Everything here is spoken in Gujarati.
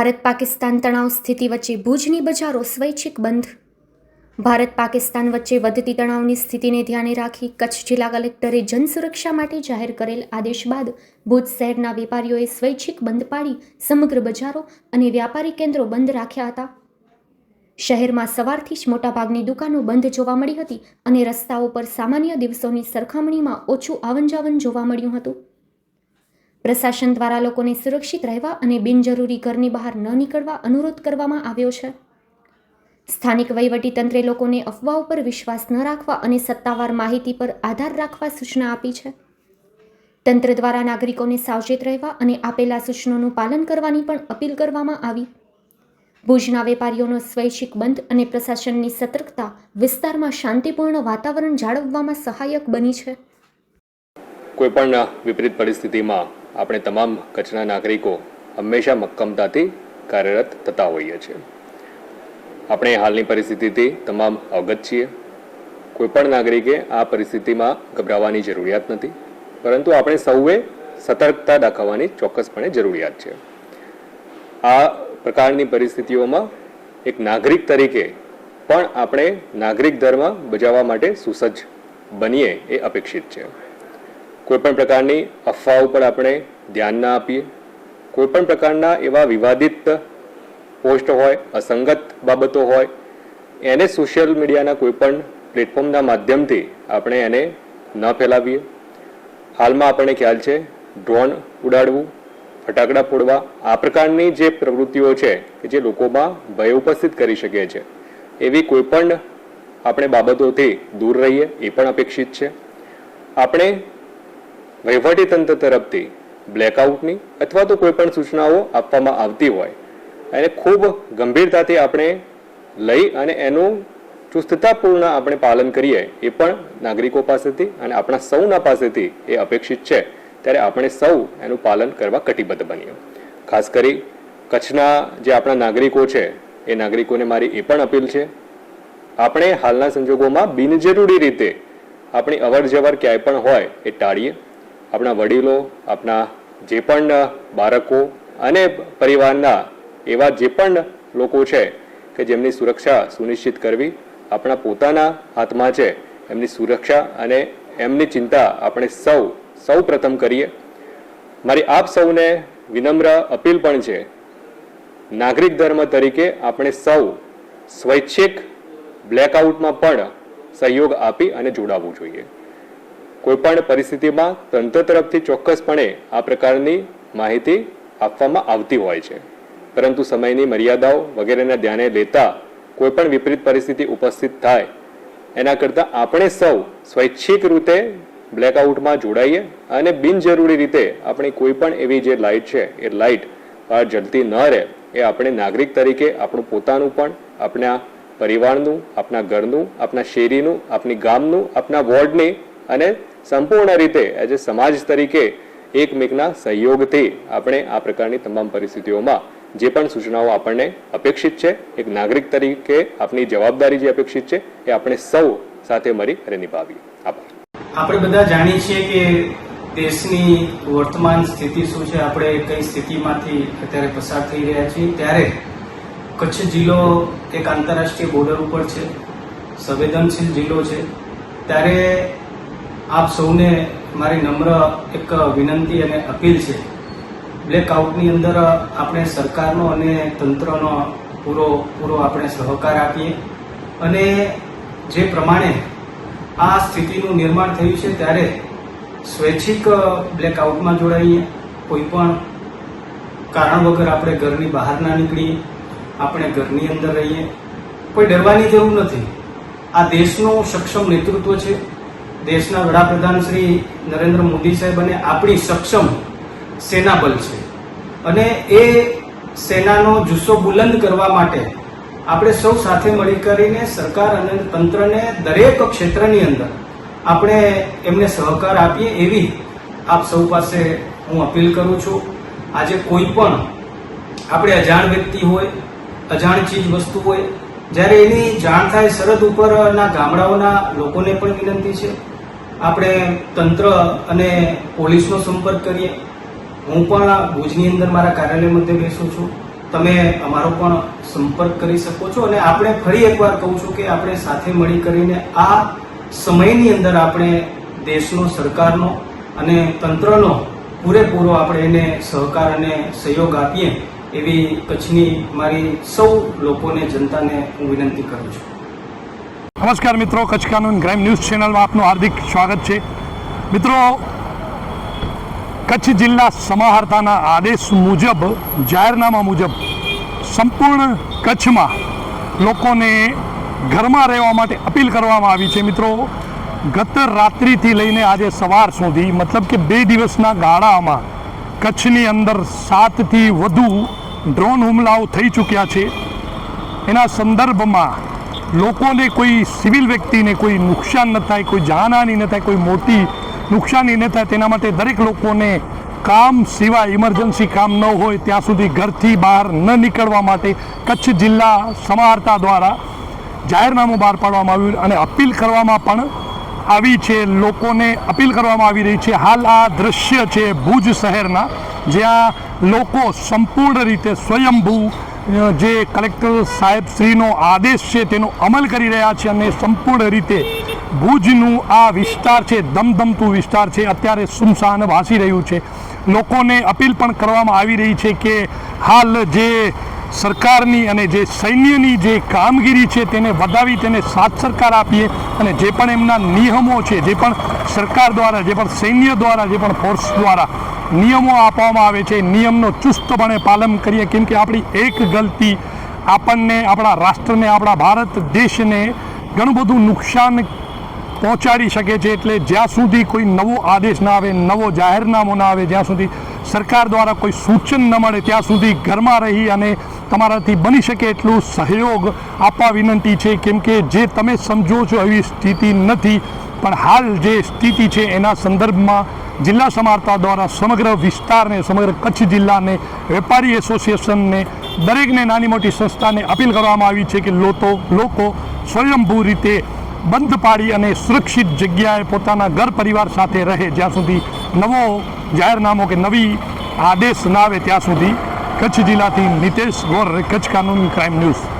ભારત પાકિસ્તાન તણાવ સ્થિતિ વચ્ચે ભુજની બજારો સ્વૈચ્છિક બંધ. ભારત પાકિસ્તાન વચ્ચે વધતી તણાવની સ્થિતિને ધ્યાને રાખી કચ્છ જિલ્લા કલેક્ટરે જનસુરક્ષા માટે જાહેર કરેલ આદેશ બાદ ભુજ શહેરના વેપારીઓએ સ્વૈચ્છિક બંધ પાડી સમગ્ર બજારો અને વ્યાપારી કેન્દ્રો બંધ રાખ્યા હતા. શહેરમાં સવારથી જ મોટાભાગની દુકાનો બંધ જોવા મળી હતી અને રસ્તાઓ પર સામાન્ય દિવસોની સરખામણીમાં ઓછું આવન જાવન જોવા મળ્યું હતું. પ્રશાસન દ્વારા લોકોને સુરક્ષિત રહેવા અને બિનજરૂરી ઘરની બહાર ન નીકળવા અનુરોધ કરવામાં આવ્યો છે. સ્થાનિક વહીવટીતંત્રે લોકોને અફવાઓ પર વિશ્વાસ ન રાખવા અને સત્તાવાર માહિતી પર આધાર રાખવા સૂચના આપી છે. તંત્ર દ્વારા નાગરિકોને સાવચેત રહેવા અને આપેલા સૂચનોનું પાલન કરવાની પણ અપીલ કરવામાં આવી. ભુજના વેપારીઓનો સ્વૈચ્છિક બંધ અને પ્રશાસનની સતર્કતા વિસ્તારમાં શાંતિપૂર્ણ વાતાવરણ જાળવવામાં સહાયક બની છે. કોઈપણ વિપરીત પરિસ્થિતિમાં આપણે તમામ કચ્છના નાગરિકો હંમેશા મક્કમતાથી કાર્યરત થતા હોઈએ છીએ. આપણે હાલની પરિસ્થિતિથી તમામ અવગત છીએ. કોઈપણ નાગરિકે આ પરિસ્થિતિમાં ગભરાવાની જરૂરિયાત નથી, પરંતુ આપણે સૌએ સતર્કતા દાખવવાની ચોક્કસપણે જરૂરિયાત છે. આ પ્રકારની પરિસ્થિતિઓમાં એક નાગરિક તરીકે પણ આપણે નાગરિક ધર્મ બજાવવા માટે સુસજ્જ બનીએ એ અપેક્ષિત છે. કોઈપણ પ્રકારની અફવાઓ પર આપણે ધ્યાન ના આપીએ. કોઈપણ પ્રકારના એવા વિવાદિત પોસ્ટ હોય, અસંગત બાબતો હોય, એને સોશિયલ મીડિયાના કોઈપણ પ્લેટફોર્મના માધ્યમથી આપણે એને ન ફેલાવીએ. હાલમાં આપણને ખ્યાલ છે, ડ્રોન ઉડાડવું, ફટાકડા ફોડવા, આ પ્રકારની જે પ્રવૃત્તિઓ છે કે જે લોકોમાં ભય ઉપસ્થિત કરી શકે છે. એવી કોઈપણ આપણે બાબતોથી દૂર રહીએ, એ પણ અપેક્ષિત છે. આપણે વહીવટીતંત્ર તરફથી બ્લેકઆઉટની અથવા તો કોઈ પણ સૂચનાઓ આપવામાં આવતી હોય. એને ખૂબ ગંભીરતાથી આપણે લઈ અને એનું ચુસ્તતાપૂર્ણ આપણે પાલન કરીએ એ પણ નાગરિકો પાસેથી અને આપણા સૌના પાસેથી એ અપેક્ષિત છે. ત્યારે આપણે સૌ એનું પાલન કરવા કટિબદ્ધ બનીએ. ખાસ કરી કચ્છના જે આપણા નાગરિકો છે, એ નાગરિકોને મારી એ પણ અપીલ છે. આપણે હાલના સંજોગોમાં બિનજરૂરી રીતે આપણી અવર જવર ક્યાંય પણ હોય એ ટાળીએ. આપણા વડીલો, આપણા જે પણ બાળકો અને પરિવારના એવા જે પણ લોકો છે કે જેમની સુરક્ષા સુનિશ્ચિત કરવી આપણા પોતાના હાથમાં છે, એમની સુરક્ષા અને એમની ચિંતા આપણે સૌ સૌ પ્રથમ કરીએ. મારી આપ સૌને વિનમ્ર અપીલ પણ છે, નાગરિક ધર્મ તરીકે આપણે સૌ સ્વૈચ્છિક બ્લેકઆઉટમાં પણ સહયોગ આપી અને જોડાવવું જોઈએ. કોઈપણ પરિસ્થિતિમાં તંત્ર તરફથી ચોક્કસપણે આ પ્રકારની માહિતી આપવામાં આવતી હોય છે. પરંતુ સમયની મર્યાદાઓ વગેરેને ધ્યાને લેતા કોઈપણ વિપરીત પરિસ્થિતિ ઉપસ્થિત થાય, એના કરતાં આપણે સૌ સ્વૈચ્છિક રીતે બ્લેકઆઉટમાં જોડાઈએ અને બિનજરૂરી રીતે આપણી કોઈ પણ એવી જે લાઇટ છે, એ લાઇટ બહાર જલતી ન રહે, એ આપણે નાગરિક તરીકે આપણું પોતાનું પણ, આપણા પરિવારનું, આપણા ઘરનું, આપણા શેરીનું, આપણી ગામનું, આપણા વોર્ડની અને સંપૂર્ણ રીતે એઝ એ સમાજ તરીકે એકમેકના સહયોગથી આપણે આ પ્રકારની તમામ પરિસ્થિતિઓમાં જે પણ સૂચનાઓ આપણને અપેક્ષિત છે, એક નાગરિક તરીકે આપણી જવાબદારી જે અપેક્ષિત છે, એ આપણે સૌ સાથે મળી અને નિભાવીએ. આભાર. આપણે બધા જાણીએ છીએ કે દેશની વર્તમાન સ્થિતિ શું છે. આપણે કઈ સ્થિતિમાંથી અત્યારે પસાર થઈ રહ્યા છીએ. ત્યારે કચ્છ જિલ્લો એક આંતરરાષ્ટ્રીય બોર્ડર ઉપર છે. સંવેદનશીલ જિલ્લો છે. ત્યારે આપ સૌને મારી નમ્ર એક વિનંતી અને અપીલ છે. બ્લેકઆઉટની અંદર આપણે સરકારનો અને તંત્રનો પૂરો પૂરો આપણે સહકાર આપીએ. અને જે પ્રમાણે આ સ્થિતિનું નિર્માણ થયું છે, ત્યારે સ્વૈચ્છિક બ્લેકઆઉટમાં જોડાઈએ. કોઈ પણ કારણ વગર આપણે ઘરની બહાર ના નીકળીએ. આપણે ઘરની અંદર રહીએ. કોઈ ડરવાની જરૂર નથી. આ દેશનું સક્ષમ નેતૃત્વ છે. દેશના વડાપ્રધાન શ્રી નરેન્દ્ર મોદી સાહેબ અને આપણી સક્ષમ સેનાબલ છે. અને એ સેનાનો જુસ્સો બુલંદ કરવા માટે આપણે સૌ સાથે મળી કરીને સરકાર અને તંત્રને દરેક ક્ષેત્રની અંદર આપણે એમને સહકાર આપીએ એવી આપ સૌ પાસે હું અપીલ કરું છું. આજે કોઈ પણ આપણે અજાણ વ્યક્તિ હોય, અજાણ ચીજ વસ્તુ હોય, જ્યારે એની જાણ થાય સરહદ ઉપરના ગામડાઓના લોકોને પણ વિનંતી છે. આપણે તંત્ર અને પોલીસનો સંપર્ક કરીએ. હું પણ ભુજની અંદર મારા કાર્યાલય મધ્ય બેસું છું. તમે અમારો પણ સંપર્ક કરી શકો છો અને આપણે ફરી એકવાર કહું છું કે આપણે સાથે મળી કરીને આ સમયની અંદર આપણે દેશનો, સરકારનો અને તંત્રનો પૂરેપૂરો આપણે એને સહકાર અને સહયોગ આપીએ એવી કચ્છની મારી સૌ લોકોને, જનતાને હું વિનંતી કરું છું. નમસ્કાર મિત્રો, કચ્છ કાનૂન ક્રાઇમ ન્યૂઝ ચેનલમાં આપનું હાર્દિક સ્વાગત છે. મિત્રો, કચ્છ જિલ્લા સમાહર્તાના આદેશ મુજબ, જાહેરનામા મુજબ સંપૂર્ણ કચ્છમાં લોકોને ઘરમાં રહેવા માટે અપીલ કરવામાં આવી છે. મિત્રો, ગત રાત્રિથી લઈને આજે સવાર સુધી, મતલબ કે બે દિવસના ગાળામાં કચ્છની અંદર સાતથી વધુ ડ્રોન હુમલાઓ થઈ ચૂક્યા છે. એના સંદર્ભમાં લોકોને કોઈ સિવિલ વ્યક્તિને કોઈ નુકસાન ન થાય, કોઈ જાનહાની ન થાય, કોઈ મોટી નુકસાની ન થાય, તેના માટે દરેક લોકોને કામ સિવાય ઇમરજન્સી કામ ન હોય, ત્યાં સુધી ઘરથી બહાર ન નીકળવા માટે કચ્છ જિલ્લા સમાહર્તા દ્વારા જાહેરનામું બહાર પાડવામાં આવ્યું અને અપીલ કરવામાં પણ આવી છે. લોકોને અપીલ કરવામાં આવી રહી છે. હાલ આ દ્રશ્ય છે ભુજ શહેરના, જ્યાં લોકો સંપૂર્ણ રીતે સ્વયંભૂ જે કલેક્ટર સાહેબ શ્રીનો આદેશ છે તેનો અમલ કરી રહ્યા છે અને સંપૂર્ણ રીતે ભુજનું આ વિસ્તાર છે ધમધમતું વિસ્તાર છે, અત્યારે સુમસાન ભાસી રહ્યું છે. લોકોને અપીલ પણ કરવામાં આવી રહી છે કે હાલ જે સરકારની અને જે સૈન્યની જે કામગીરી છે તેને વધાવી તેને સાથ સરકાર આપીએ અને જે પણ એમના નિયમો છે, જે પણ સરકાર દ્વારા, જે પણ સૈન્ય દ્વારા, જે પણ ફોર્સ દ્વારા નિયમો આપવામાં આવે છે. નિયમનો ચુસ્તપણે પાલન કરીએ. કેમ કે આપણી એક ગલતી આપણને, આપણા રાષ્ટ્રને, આપણા ભારત દેશને ઘણું બધું નુકસાન પહોંચાડી શકે છે. એટલે જ્યાં સુધી કોઈ નવો આદેશ ના આવે, નવો જાહેરનામો ના આવે, જ્યાં સુધી સરકાર દ્વારા કોઈ સૂચન ન મળે, ત્યાં સુધી ઘરમાં રહી અને તમારાથી બની શકે એટલું સહયોગ આપવા વિનંતી છે. કેમ કે જે તમે સમજો છો એવી સ્થિતિ નથી. પણ હાલ જે સ્થિતિ છે એના સંદર્ભમાં જિલ્લા સમારતા દ્વારા સમગ્ર વિસ્તારને, સમગ્ર કચ્છ જિલ્લાને, વેપારી એસોસિએશનને, દરેકને નાની મોટી સંસ્થાને અપીલ કરવામાં આવી છે કે લોકો લોકો સ્વયંભૂ રીતે બંધ પાડી અને સુરક્ષિત જગ્યાએ પોતાના ઘર પરિવાર સાથે રહે. જ્યાં સુધી નવો જાહેરનામો કે નવી આદેશ ના આવે, ત્યાં સુધી કચ્છ જિલ્લાથી નિતેશ ગોર, કચ્છ કાનૂન ક્રાઇમ ન્યૂઝ.